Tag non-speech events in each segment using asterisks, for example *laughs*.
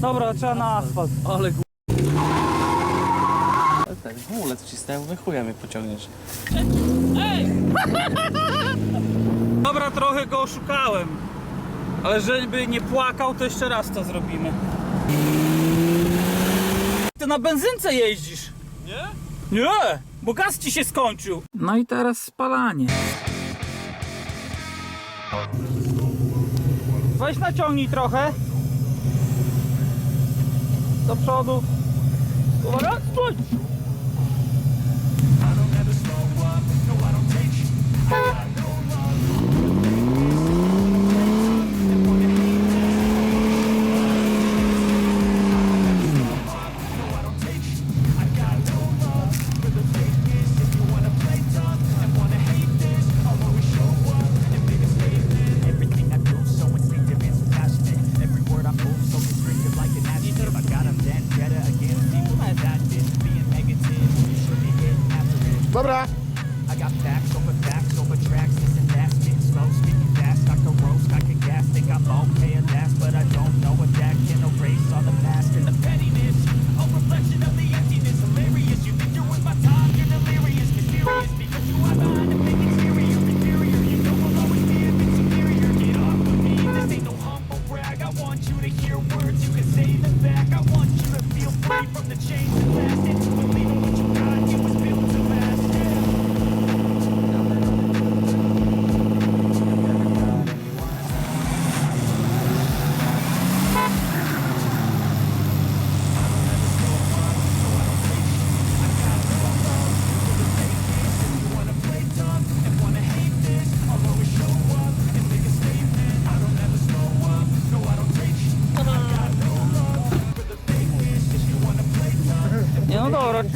Dobra, trzeba na asfalt. Ale gu... Ale ten hamulec wcisnąłem, mówię, chuja mnie pociągniesz. *laughs* Dobra, trochę go oszukałem. Ale żeby nie płakał, to jeszcze raz to zrobimy. Ty na benzynce jeździsz. Nie? Nie, bo gaz ci się skończył. No i teraz spalanie. Weź naciągnij trochę. Do przodu. Uwaga, stój! Everything I I got facts over facts over tracks. This and that, spitting slow, speaking fast. I can roast, I can gas. Think I'm okay at last, but I don't know if that can erase all the past and the pettiness. A reflection of the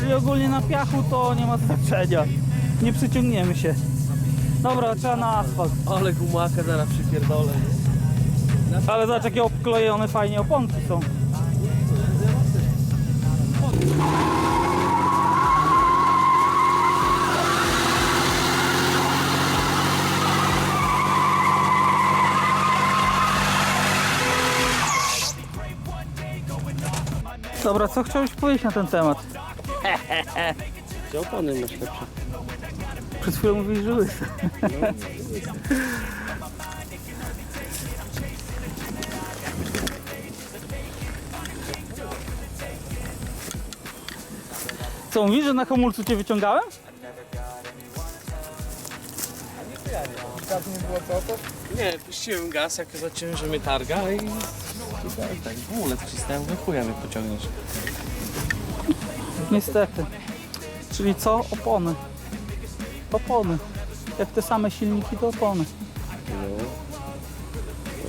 czyli ogólnie na piachu to nie ma znaczenia. Nie przyciągniemy się. Dobra, trzeba na asfalt. Ale gumaka zaraz przypierdolę. Ale zobacz jakie obklejone fajnie oponki są. Dobra, co chciałeś powiedzieć na ten temat? Gdzie opony masz lepsze? Przed chwilą mówisz, że łyse. Co, mówisz, że na hamulcu cię wyciągałem? Nie, puściłem gaz, jak zobaczyłem, że mnie targa i... i tak, tak, hamulec wcisnąłem, mówię, chuja mnie pociągniesz. Niestety. Czyli co? Opony. Opony. Jak te same silniki, to opony.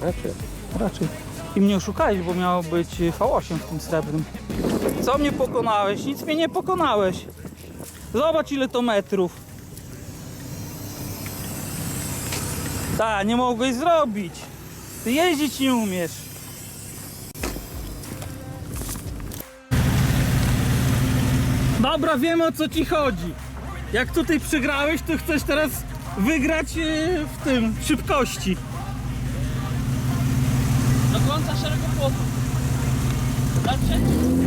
Raczej. Raczej. I mnie oszukałeś, bo miało być V8 w tym srebrnym. Co mnie pokonałeś? Nic mnie nie pokonałeś. Zobacz ile to metrów. Tak, nie mogłeś zrobić. Ty jeździć nie umiesz. Dobra, wiemy o co ci chodzi. Jak tutaj przegrałeś, to chcesz teraz wygrać e, w tym, w szybkości. Do końca szeregu płotu.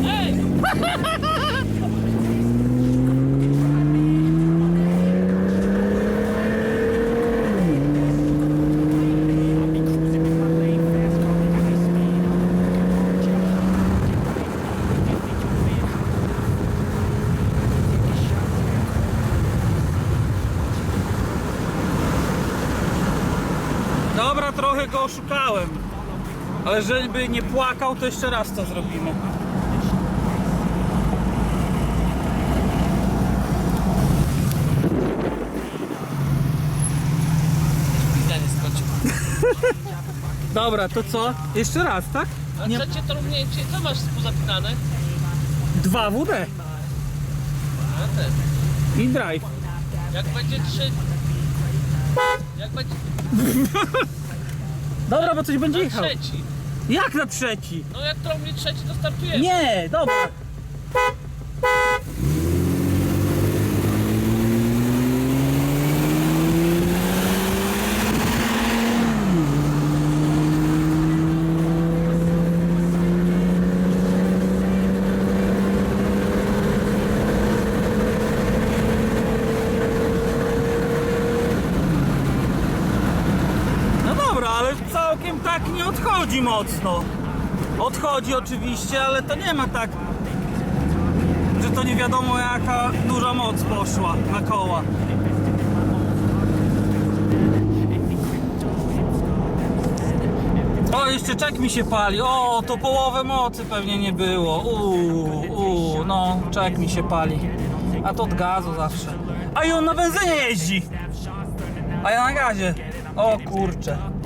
Ej! *laughs* Dobra, trochę go oszukałem. Ale żeby nie płakał, to jeszcze raz to zrobimy. *laughs* Dobra, to co? Jeszcze raz, tak? A Nie- trzecie to równięcie, co masz zapinane? 2 WD A ten. i drive. Jak będzie trzy... Jak będzie *laughs* Dobra, bo coś będzie jechał. trzeci. Jak na trzeci? No jak to mnie trzeci, to startujemy. Nie, dobra. Odchodzi mocno. Odchodzi oczywiście, ale to nie ma tak, że to nie wiadomo jaka duża moc poszła na koła. O, jeszcze czek mi się pali. O, to połowę mocy pewnie nie było. Uuu, uuu, no, czek mi się pali. A to od gazu zawsze. A i on na benzynie jeździ. A ja na gazie. O kurcze.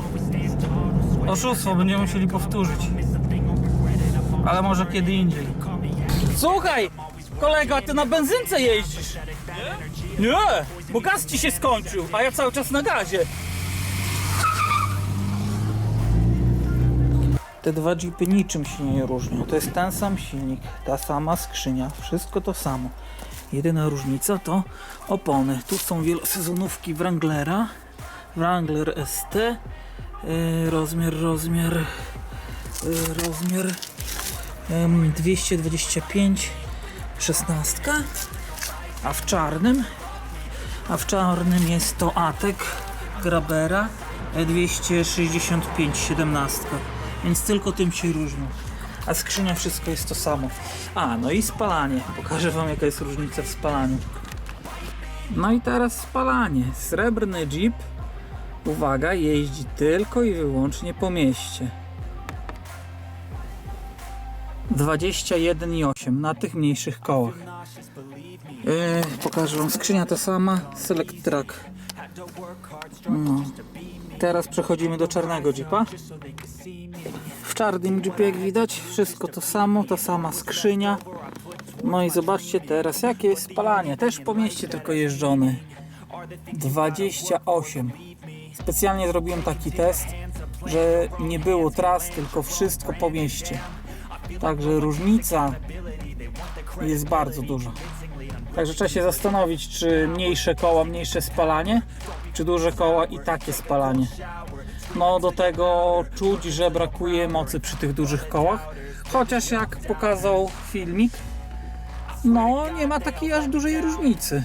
Oszustwo, będziemy musieli powtórzyć. Ale może kiedy indziej. Słuchaj, kolega, ty na benzynce jeździsz. Nie? Nie, bo gaz ci się skończył, a ja cały czas na gazie. Te dwa jeepy niczym się nie różnią. To jest ten sam silnik, ta sama skrzynia, wszystko to samo. Jedyna różnica to opony. Tu są wielosezonówki Wranglera, Wrangler ST, yy, rozmiar, rozmiar, yy, rozmiar ym, 225 16, a w czarnym, a w czarnym jest to Atek Grabera e 265 17, więc tylko tym się różnią. A skrzynia wszystko jest to samo. A, no i spalanie. Pokażę wam jaka jest różnica w spalaniu. No i teraz spalanie. Srebrny Jeep, uwaga, jeździ tylko i wyłącznie po mieście. 21,8 na tych mniejszych kołach. Yy, pokażę wam skrzynia ta sama, Select Track. No. Teraz przechodzimy do czarnego Jeepa. W czarnym Jeepie jak widać wszystko to samo, ta sama skrzynia. No i zobaczcie teraz jakie jest spalanie. Też po mieście tylko jeżdżony. 28. Specjalnie zrobiłem taki test, że nie było tras, tylko wszystko po mieście. Także różnica jest bardzo duża. Także trzeba się zastanowić, czy mniejsze koła, mniejsze spalanie, czy duże koła i takie spalanie. No do tego czuć, że brakuje mocy przy tych dużych kołach. Chociaż jak pokazał filmik, no nie ma takiej aż dużej różnicy.